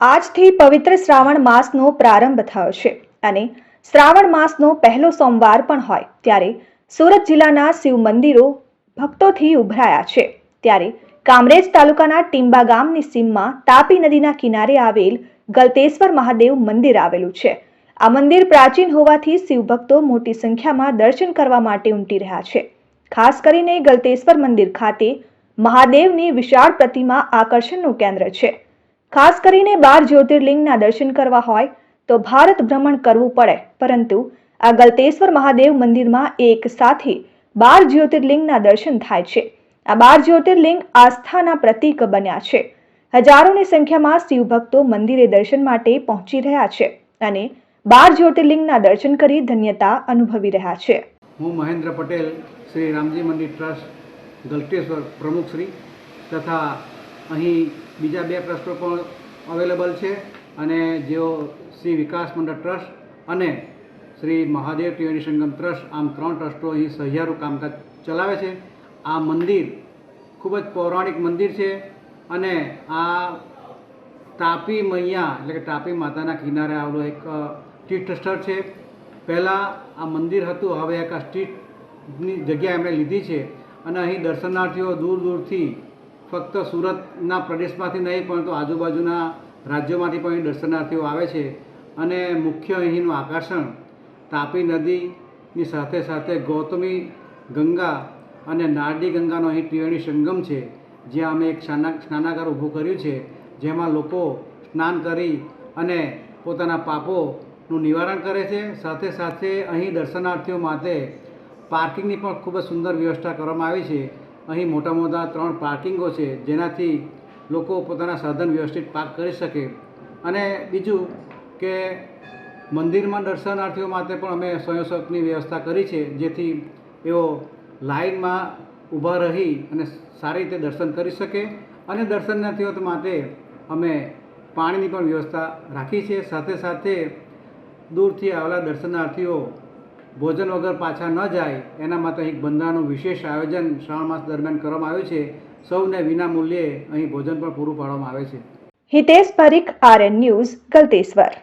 આજથી પવિત્ર શ્રાવણ માસનો પ્રારંભ થયો છે અને શ્રાવણ માસનો પહેલો સોમવાર પણ હોય ત્યારે સુરત જિલ્લાના શિવ મંદિરો ભક્તોથી ઉભરાયા છે. ત્યારે કામરેજ તાલુકાના ટીંબા ગામની સીમમાં તાપી નદીના કિનારે આવેલ ગલતેશ્વર મહાદેવ મંદિર આવેલું છે. આ મંદિર પ્રાચીન હોવાથી શિવભક્તો મોટી સંખ્યામાં દર્શન કરવા માટે ઉમટી રહ્યા છે. ખાસ કરીને ગલતેશ્વર મંદિર ખાતે મહાદેવની વિશાળ પ્રતિમા આકર્ષણનું કેન્દ્ર છે. ખાસ કરીને બાર જ્યોતિર્લિંગના દર્શન કરવા હોય તો ભારત ભ્રમણ કરવું પડે. પરંતુ આ ગલતેશ્વર મહાદેવ મંદિરમાં એક સાથે બાર જ્યોતિર્લિંગના દર્શન થાય છે. આ બાર જ્યોતિર્લિંગ આસ્થાના પ્રતીક બન્યા છે. હજારોની સંખ્યામાં શિવભક્તો મંદિરે દર્શન માટે પહોંચી રહ્યા છે અને બાર જ્યોતિર્લિંગના દર્શન કરી ધન્યતા અનુભવી રહ્યા છે. હું મહેન્દ્ર પટેલ, શ્રી રામજી મંદિર ટ્રસ્ટ, ગલતેશ્વર પ્રમુખ શ્રી તથા અહીં બીજા બે ટ્રસ્ટો પણ અવેલેબલ છે અને જેઓ શ્રી વિકાસ મંડળ ટ્રસ્ટ અને શ્રી મહાદેવ ત્રિવેણી સંગમ ટ્રસ્ટ, આમ ત્રણ ટ્રસ્ટો અહીં સહિયારું કામકાજ ચલાવે છે. આ મંદિર ખૂબ જ પૌરાણિક મંદિર છે અને આ તાપી મૈયા એટલે કે તાપી માતાના કિનારે આવેલું એક તીર્થસ્થળ તીર્થ સ્થળ છે. પહેલાં આ મંદિર હતું, હવે એક આ સ્ટ્રીટની જગ્યા એમણે લીધી છે અને અહીં દર્શનાર્થીઓ દૂર દૂરથી ફક્ત સુરતના પ્રદેશમાંથી નહીં, પરંતુ આજુબાજુના રાજ્યોમાંથી પણ અહીં દર્શનાર્થીઓ આવે છે. અને મુખ્ય અહીંનું આકર્ષણ તાપી નદીની સાથે સાથે ગૌતમી ગંગા અને નારડી ગંગાનો અહીં ત્રિવેણી સંગમ છે, જ્યાં અમે એક સ્નાના, સ્નાનાગાર ઊભું કર્યું છે, જેમાં લોકો સ્નાન કરી અને પોતાના પાપોનું નિવારણ કરે છે. સાથે સાથે અહીં દર્શનાર્થીઓ માટે પાર્કિંગની પણ ખૂબ જ સુંદર વ્યવસ્થા કરવામાં આવી છે. અહીં મોટા મોટા ત્રણ પાર્કિંગો છે, જેનાથી લોકો પોતાના સાધન વ્યવસ્થિત પાર્ક કરી શકે. અને બીજું કે મંદિરમાં દર્શનાર્થીઓ માટે પણ અમે સ્વયંસેવકની વ્યવસ્થા કરી છે, જેથી એઓ લાઇનમાં ઊભા રહી અને સારી રીતે દર્શન કરી શકે. અને દર્શનાર્થીઓ માટે અમે પાણીની પણ વ્યવસ્થા રાખી છે. સાથે સાથે દૂરથી આવેલા દર્શનાર્થીઓ ભોજન વગર પાછા ન જાય, એના માટે અહીં બંધારણનું વિશેષ આયોજન શ્રાવણ માસ દરમિયાન કરવામાં આવ્યું છે. સૌને વિના મૂલ્યે અહીં ભોજન પણ પૂરું પાડવામાં આવે છે. Hitesh Parikh, RN news, Galteshwar.